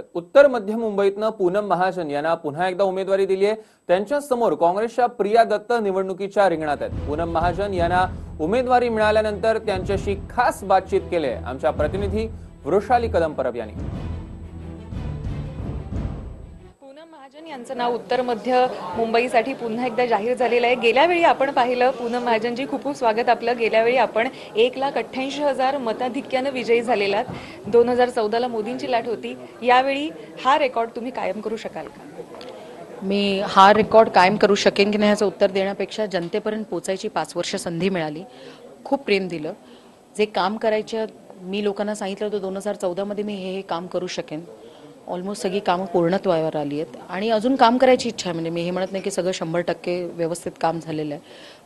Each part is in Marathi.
उत्तर मध्य मुंबईतनं पूनम महाजन यांना पुन्हा एकदा उमेदवारी दिली आहे त्यांच्यासमोर काँग्रेसच्या प्रिया दत्त निवडणुकीच्या रिंगणात आहेत. पूनम महाजन यांना उमेदवारी मिळाल्यानंतर त्यांच्याशी खास बातचीत केली आहे आमच्या प्रतिनिधी वृषाली कदम परब यांनी. यांचं नाव उत्तर मध्य मुंबईसाठी पुन्हा एकदा जाहीर झालेलं आहे. गेल्या वेळी आपण पाहिलं पूनम महाजनजी खूप खूप स्वागत आपलं. गेल्या वेळी आपण एक लाख अठ्ठ्याऐंशी हजार मताधिक्यानं विजयी झालेला दोन हजार चौदाला मोदींची लाट होती. यावेळी हा रेकॉर्ड तुम्ही कायम करू शकाल का? मी हा रेकॉर्ड कायम करू शकेन की नाही याचं उत्तर देण्यापेक्षा जनतेपर्यंत पोचायची पाच वर्ष संधी मिळाली. खूप प्रेम दिलं. जे काम करायच्या मी लोकांना सांगितलं होतं दोन हजार चौदामध्ये मी हे हे काम करू शकेन. ऑलमोस्ट सगळी कामं पूर्णत्वावर आली आहेत. आणि अजून काम करायची इच्छा आहे. म्हणजे मी हे म्हणत नाही की सगळं शंभर टक्के व्यवस्थित काम झालेलं आहे.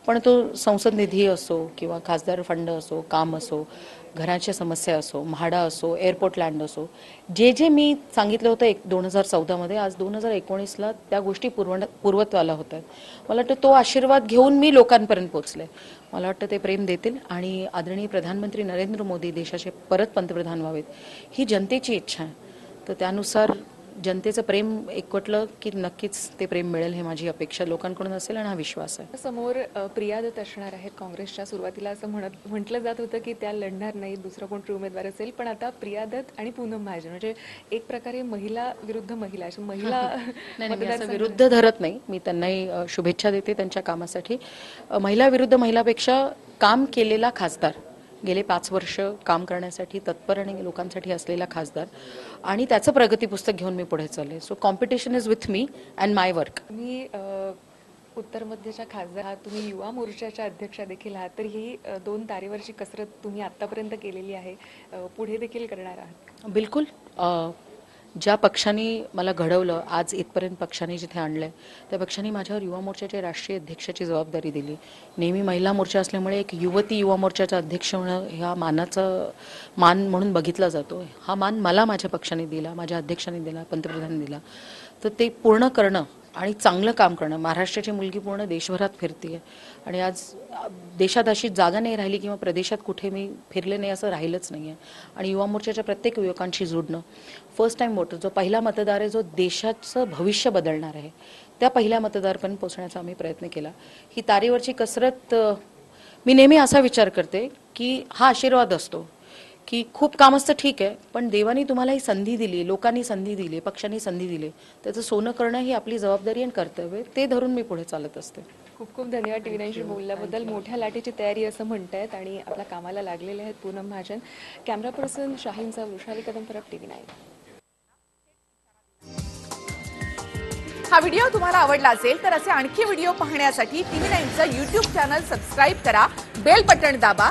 पण तो संसद निधी असो किंवा खासदार फंड असो काम असो घराच्या समस्या असो म्हाडा असो एअरपोर्ट लँड असो जे जे मी सांगितलं होतं एक दोन हजार चौदामध्ये आज दोन हजार एकोणीसला त्या गोष्टी पूर्व पूर्वत्वाला होत आहेत. मला वाटतं तो आशीर्वाद घेऊन मी लोकांपर्यंत पोचले मला वाटतं ते प्रेम देतील आणि आदरणीय प्रधानमंत्री नरेंद्र मोदी देशाचे परत पंतप्रधान व्हावेत ही जनतेची इच्छा आहे. तर त्यानुसार जनतेचं प्रेम एकवटलं की नक्कीच ते प्रेम मिळेल हे माझी अपेक्षा लोकांकडून असेल आणि हा विश्वास आहे. समोर प्रिया दत्त असणार आहेत काँग्रेसच्या सुरुवातीला. असं म्हणत म्हटलं जात होतं की त्या लढणार नाही दुसरा कोणतरी उमेदवार असेल. पण आता प्रिया दत्त आणि पूनम महाजन म्हणजे एक प्रकारे महिला विरुद्ध महिला अशी महिला विरुद्ध धरत नाही. मी त्यांनाही शुभेच्छा देते त्यांच्या कामासाठी. महिला विरुद्ध महिलापेक्षा काम केलेला खासदार गेले पाच वर्ष काम करण्यासाठी तत्पर आणि लोकांसाठी असलेला खासदार. आणि त्याचं प्रगती पुस्तक घेऊन मी पुढे चालले. So competition is with me and my work uh, उत्तर मध्यच्या खासदार आहात. तुम्ही युवा मोर्चाच्या अध्यक्षा देखील आहात. तर ही दोन तारेवरची कसरत तुम्ही आतापर्यंत केलेली आहे. पुढे देखील करणार आहात. बिलकुल. ज्या पक्षाने मला घडवलं आज इथपर्यंत पक्षाने जिथे आणलंय त्या पक्षाने माझ्यावर युवा मोर्चाच्या राष्ट्रीय अध्यक्षाची जबाबदारी दिली. नेहमी महिला मोर्चा असल्यामुळे एक युवती युवा मोर्चाचा अध्यक्ष होणं ह्या मानाचा मान म्हणून बघितला जातो. हा मान मला माझ्या पक्षाने दिला माझ्या अध्यक्षाने दिला पंतप्रधानांनी दिला. तर ते पूर्ण करणं आणि चांगलं काम करणं. महाराष्ट्राची मुलगी पूर्ण देशभरात फिरते आणि आज देशात अशी जागा नाही राहिली किंवा प्रदेशात कुठे मी फिरले नाही असं राहिलंच नाही आहे आणि युवा मोर्चाच्या प्रत्येक युवकांशी जोडणं फर्स्ट टाईम वोटर जो पहिला मतदार आहे जो देशाचं भविष्य बदलणार आहे त्या पहिल्या मतदारपर्यंत पोहोचण्याचा आम्ही प्रयत्न केला. ही तारेवरची कसरत मी नेहमी असा विचार करते की हा आशीर्वाद असतो. की खूप काम असतं ठीक आहे. पण देवानी तुम्हाला ही संधी दिली लोकांनी संधी दिली पक्षांनी संधी दिली त्याचं सोनं करणं ही आपली जबाबदारी आणि कर्तव्य आहे. ते धरून मी पुढे चालत असते. खूप खूप धन्यवाद टी व्ही बोलल्याबद्दल. मोठ्या लाटेची तयारी असं म्हणतायत आणि आपल्या कामाला लागलेले आहेत Poonam Mahajan. Camera person शाहीनचा Vrushali Kadam Parab T V nine हा व्हिडिओ तुम्हाला आवडला असेल तर असे आणखी व्हिडिओ पाहण्यासाठी टीव्ही नाईनचं युट्यूब चॅनल सबस्क्राईब करा. बेल बटण दाबा.